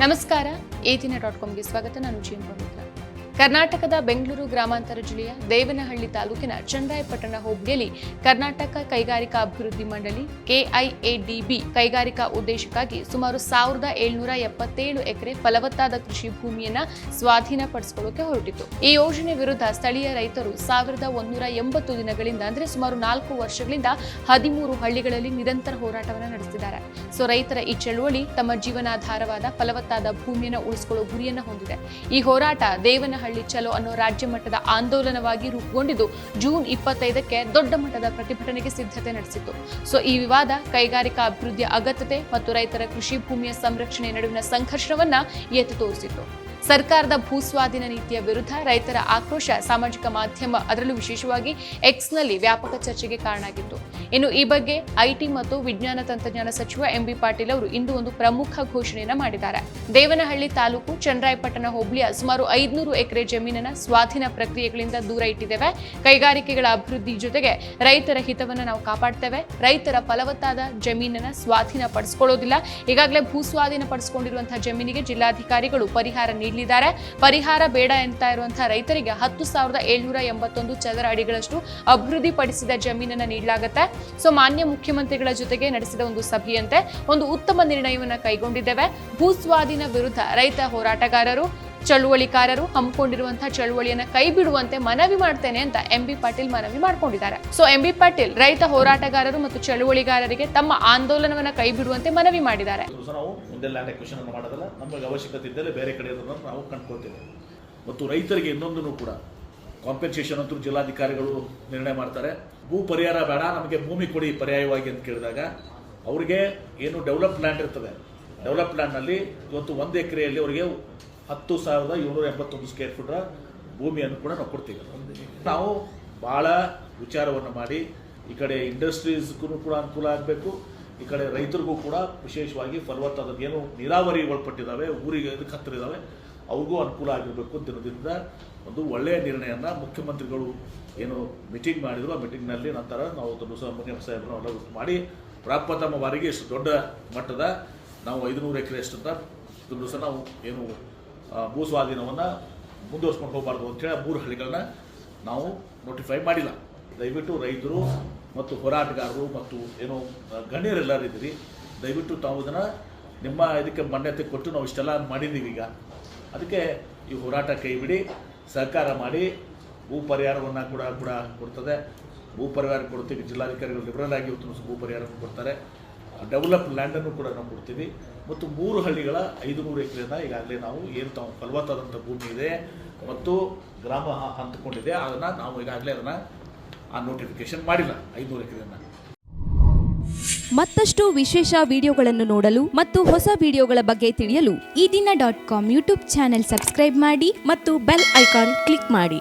ನಮಸ್ಕಾರ. ಏತಿನ ಡಾಟ್ ಕಾಮ್ಗೆ ಸ್ವಾಗತ. ನಾನು ಜೀನ್ ಪವಿತ್ರ ಕರ್ನಾಟಕದ ಬೆಂಗಳೂರು ಗ್ರಾಮಾಂತರ ಜಿಲ್ಲೆಯ ದೇವನಹಳ್ಳಿ ತಾಲೂಕಿನ ಚಂದಾಯಪಟ್ಟಣ ಹೋಬಳಿಯಲ್ಲಿ ಕರ್ನಾಟಕ ಕೈಗಾರಿಕಾ ಅಭಿವೃದ್ಧಿ ಮಂಡಳಿ, ಕೆಐಎಡಿಬಿ ಕೈಗಾರಿಕಾ ಉದ್ದೇಶಕ್ಕಾಗಿ ಸುಮಾರು ಸಾವಿರದ ಏಳ್ನೂರ ಎಪ್ಪತ್ತೇಳು ಎಕರೆ ಫಲವತ್ತಾದ ಕೃಷಿ ಭೂಮಿಯನ್ನ ಸ್ವಾಧೀನಪಡಿಸಿಕೊಳ್ಳೋಕೆ ಹೊರಟಿತು. ಈ ಯೋಜನೆ ವಿರುದ್ಧ ಸ್ಥಳೀಯ ರೈತರು ಸಾವಿರದ ಒಂದೂರ ಎಂಬತ್ತು ದಿನಗಳಿಂದ ಅಂದ್ರೆ ಸುಮಾರು ನಾಲ್ಕು ವರ್ಷಗಳಿಂದ ಹದಿಮೂರು ಹಳ್ಳಿಗಳಲ್ಲಿ ನಿರಂತರ ಹೋರಾಟವನ್ನು ನಡೆಸಿದ್ದಾರೆ ಸೊ ರೈತರ ಈ ಚಳುವಳಿ ತಮ್ಮ ಜೀವನಾಧಾರವಾದ ಫಲವತ್ತಾದ ಭೂಮಿಯನ್ನು ಉಳಿಸಿಕೊಳ್ಳುವ ಗುರಿಯನ್ನು ಹೊಂದಿದೆ. ಈ ಹೋರಾಟ ದೇವನಹಳ್ಳಿ ಚಲೋ ಅನ್ನೋ ರಾಜ್ಯ ಮಟ್ಟದ ಆಂದೋಲನವಾಗಿ ರೂಪುಗೊಂಡಿದ್ದು ಜೂನ್ ಇಪ್ಪತ್ತೈದಕ್ಕೆ ದೊಡ್ಡ ಮಟ್ಟದ ಪ್ರತಿಭಟನೆಗೆ ಸಿದ್ಧತೆ ನಡೆಸಿತು ಸೊ, ಈ ವಿವಾದ ಕೈಗಾರಿಕಾ ಅಭಿವೃದ್ಧಿಯ ಅಗತ್ಯತೆ ಮತ್ತು ರೈತರ ಕೃಷಿ ಭೂಮಿಯ ಸಂರಕ್ಷಣೆ ನಡುವಿನ ಸಂಘರ್ಷವನ್ನ ಎತ್ತಿ ತೋರಿಸಿತು ಸರ್ಕಾರದ ಭೂಸ್ವಾಧೀನ ನೀತಿಯ ವಿರುದ್ಧ ರೈತರ ಆಕ್ರೋಶ ಸಾಮಾಜಿಕ ಮಾಧ್ಯಮ ಅದರಲ್ಲೂ ವಿಶೇಷವಾಗಿ ಎಕ್ಸ್ನಲ್ಲಿ ವ್ಯಾಪಕ ಚರ್ಚೆಗೆ ಕಾರಣ ಆಗಿತ್ತು ಇನ್ನು ಈ ಬಗ್ಗೆ ಐಟಿ ಮತ್ತು ವಿಜ್ಞಾನ ತಂತ್ರಜ್ಞಾನ ಸಚಿವ ಎಂಬಿ ಪಾಟೀಲ್ ಅವರು ಇಂದು ಒಂದು ಪ್ರಮುಖ ಘೋಷಣೆಯನ್ನು ಮಾಡಿದ್ದಾರೆ. ದೇವನಹಳ್ಳಿ ತಾಲೂಕು ಚಂದ್ರಾಯಪಟ್ಟಣ ಹೋಬಳಿಯ ಸುಮಾರು ಐದುನೂರು ಎಕರೆ ಜಮೀನನ್ನ ಸ್ವಾಧೀನ ಪ್ರಕ್ರಿಯೆಗಳಿಂದ ದೂರ ಇಟ್ಟಿದ್ದೇವೆ. ಕೈಗಾರಿಕೆಗಳ ಅಭಿವೃದ್ಧಿ ಜೊತೆಗೆ ರೈತರ ಹಿತವನ್ನು ನಾವು ಕಾಪಾಡ್ತೇವೆ. ರೈತರ ಫಲವತ್ತಾದ ಜಮೀನನ್ನ ಸ್ವಾಧೀನ ಪಡಿಸ್ಕೊಳ್ಳೋದಿಲ್ಲ ಈಗಾಗಲೇ ಭೂ ಸ್ವಾಧೀನ ಪಡಿಸಿಕೊಂಡಿರುವಂತಹ ಜಮೀನಿಗೆ ಜಿಲ್ಲಾಧಿಕಾರಿಗಳು ಪರಿಹಾರ ನೀಡಲಿದ್ದಾರೆ ಪರಿಹಾರ ಬೇಡ ಅಂತ ಇರುವಂತಹ ರೈತರಿಗೆ ಹತ್ತು ಸಾವಿರದ ಏಳ್ನೂರ ಎಂಬತ್ತೊಂದು ಚದರ ಅಡಿಗಳಷ್ಟು ಅಭಿವೃದ್ಧಿ ಪಡಿಸಿದ ಜಮೀನನ್ನ ನೀಡಲಾಗುತ್ತೆ. ಸೊ, ಮಾನ್ಯ ಮುಖ್ಯಮಂತ್ರಿಗಳ ಜೊತೆಗೆ ನಡೆಸಿದ ಒಂದು ಸಭೆಯಂತೆ ಒಂದು ಉತ್ತಮ ನಿರ್ಣಯವನ್ನ ಕೈಗೊಂಡಿದ್ದೇವೆ. ಭೂ ಸ್ವಾಧೀನ ವಿರುದ್ಧ ರೈತ ಹೋರಾಟಗಾರರು ಚಳುವಳಿಕಾರರು ಹಮ್ಮಿಕೊಂಡಿರುವಂತಹ ಚಳುವಳಿಯನ್ನ ಕೈ ಬಿಡುವಂತೆ ಮನವಿ ಮಾಡ್ತೇನೆ ಅಂತ ಎಂ ಬಿ ಪಾಟೀಲ್ ಮನವಿ ಮಾಡ್ಕೊಂಡಿದ್ದಾರೆ. ಸೊ ಎಂ ಬಿ ಪಾಟೀಲ್, ರೈತ ಹೋರಾಟಗಾರರು ಮತ್ತು ಚಳುವಳಿಗಾರರಿಗೆ ತಮ್ಮ ಆಂದೋಲನವನ್ನ ಕೈ ಬಿಡುವಂತೆ ಮನವಿ ಮಾಡಿದ್ದಾರೆ. ಅವಶ್ಯಕತೆ ಬೇರೆ ಕಡೆ ನಾವು ಮತ್ತು ರೈತರಿಗೆ ಇನ್ನೊಂದನ್ನು ಕೂಡ ಕಾಂಪೆನ್ಸೇಷನ್ ಅಂತೂ ಜಿಲ್ಲಾಧಿಕಾರಿಗಳು ನಿರ್ಣಯ ಮಾಡ್ತಾರೆ. ಭೂ ಪರಿಹಾರ ಬೇಡ, ನಮಗೆ ಭೂಮಿ ಕೊಡಿ ಪರ್ಯಾಯವಾಗಿ ಅಂತ ಕೇಳಿದಾಗ ಅವರಿಗೆ ಏನು ಡೆವಲಪ್ ಲ್ಯಾಂಡ್ ಇರ್ತದೆ ಡೆವಲಪ್ ಲ್ಯಾಂಡ್ನಲ್ಲಿ ಇವತ್ತು ಒಂದು ಎಕರೆಯಲ್ಲಿ ಅವರಿಗೆ ಹತ್ತು ಸಾವಿರದ ಏಳ್ನೂರ ಎಂಬತ್ತೊಂದು ಸ್ಕ್ವೇರ್ ಫೀಟ್ರ ಭೂಮಿಯನ್ನು ಕೂಡ ನಾವು ಕೊಡ್ತೀವಿ. ನಾವು ಭಾಳ ವಿಚಾರವನ್ನು ಮಾಡಿ, ಈ ಕಡೆ ಇಂಡಸ್ಟ್ರೀಸ್ಗೂ ಕೂಡ ಅನುಕೂಲ ಆಗಬೇಕು, ಈ ಕಡೆ ರೈತರಿಗೂ ಕೂಡ ವಿಶೇಷವಾಗಿ ಫಲವತ್ತಾದ ಏನು ನೀರಾವರಿ ಒಳಪಟ್ಟಿದ್ದಾವೆ ಊರಿಗೆ ಇದಕ್ಕೆ ಹತ್ತಿರ ಇದ್ದಾವೆ ಅವ್ರಿಗೂ ಅನುಕೂಲ ಆಗಿರಬೇಕು ದಿನದಿಂದ ಒಂದು ಒಳ್ಳೆಯ ನಿರ್ಣಯನ ಮುಖ್ಯಮಂತ್ರಿಗಳು ಏನು ಮೀಟಿಂಗ್ ಮಾಡಿದ್ರು, ಆ ಮೀಟಿಂಗ್ನಲ್ಲಿ ನಂತರ ನಾವು ಅದನ್ನು ಸಹ ಮಾಡಿ ಪ್ರಪ್ರಥಮ ಬಾರಿಗೆ ಇಷ್ಟು ದೊಡ್ಡ ಮಟ್ಟದ ನಾವು ಐದುನೂರು ಎಕರೆ ಅಷ್ಟಂತ ಇದನ್ನು ಸಹ ನಾವು ಏನು ಭೂ ಸ್ವಾಧೀನವನ್ನು ಮುಂದುವರ್ಸ್ಕೊಂಡು ಹೋಗಬಾರ್ದು ಅಂತೇಳಿ ಮೂರು ಹಳ್ಳಿಗಳನ್ನ ನಾವು ನೋಟಿಫೈ ಮಾಡಿಲ್ಲ. ದಯವಿಟ್ಟು ರೈತರು ಮತ್ತು ಹೋರಾಟಗಾರರು ಮತ್ತು ಏನೋ ಗಣ್ಯರೆಲ್ಲರಿದ್ದೀರಿ ದಯವಿಟ್ಟು ತಾವು ಇದನ್ನು ನಿಮ್ಮ ಇದಕ್ಕೆ ಮಾನ್ಯತೆ ಕೊಟ್ಟು ನಾವು ಇಷ್ಟೆಲ್ಲ ಮಾಡಿದ್ದೀವಿ ಈಗ. ಅದಕ್ಕೆ ಈ ಹೋರಾಟ ಕೈ ಬಿಡಿ, ಸಹಕಾರ ಮಾಡಿ, ಭೂ ಪರಿಹಾರವನ್ನು ಕೂಡ ಕೂಡ ಕೊಡ್ತದೆ. ಭೂ ಪರಿಹಾರ ಕೊಡ್ತೀವಿ. ಜಿಲ್ಲಾಧಿಕಾರಿಗಳು ಲಿಬರಲ್ ಆಗಿ ಭೂ ಪರಿಹಾರವನ್ನು ಕೊಡ್ತಾರೆ. ಡೆವಲಪ್ ಲ್ಯಾಂಡನ್ನು ಕೂಡ ನಾವು ಕೊಡ್ತೀವಿ. ಮತ್ತು ಮೂರು ಹಳ್ಳಿಗಳ ಐದು ನೂರು ಎಕರೆನ ಈಗಾಗಲೇ ನಾವು ಏನು ತಾವು ಫಲವತ್ತಾದಂಥ ಭೂಮಿ ಇದೆ ಮತ್ತು ಗ್ರಾಮ ಹಂತಕೊಂಡಿದೆ. ಅದನ್ನು ನಾವು ಈಗಾಗಲೇ ಅದನ್ನು ಆ ನೋಟಿಫಿಕೇಶನ್ ಮಾಡಿಲ್ಲ, ಐದುನೂರು ಎಕರೆಯನ್ನು ಮತ್ತಷ್ಟು ವಿಶೇಷ ವಿಡಿಯೋಗಳನ್ನು ನೋಡಲು ಮತ್ತು ಹೊಸ ವಿಡಿಯೋಗಳ ಬಗ್ಗೆ ತಿಳಿಯಲು Eedina dot com YouTube channel subscribe ಮಾಡಿ ಮತ್ತು ಬೆಲ್ ಐಕಾನ್ ಕ್ಲಿಕ್ ಮಾಡಿ.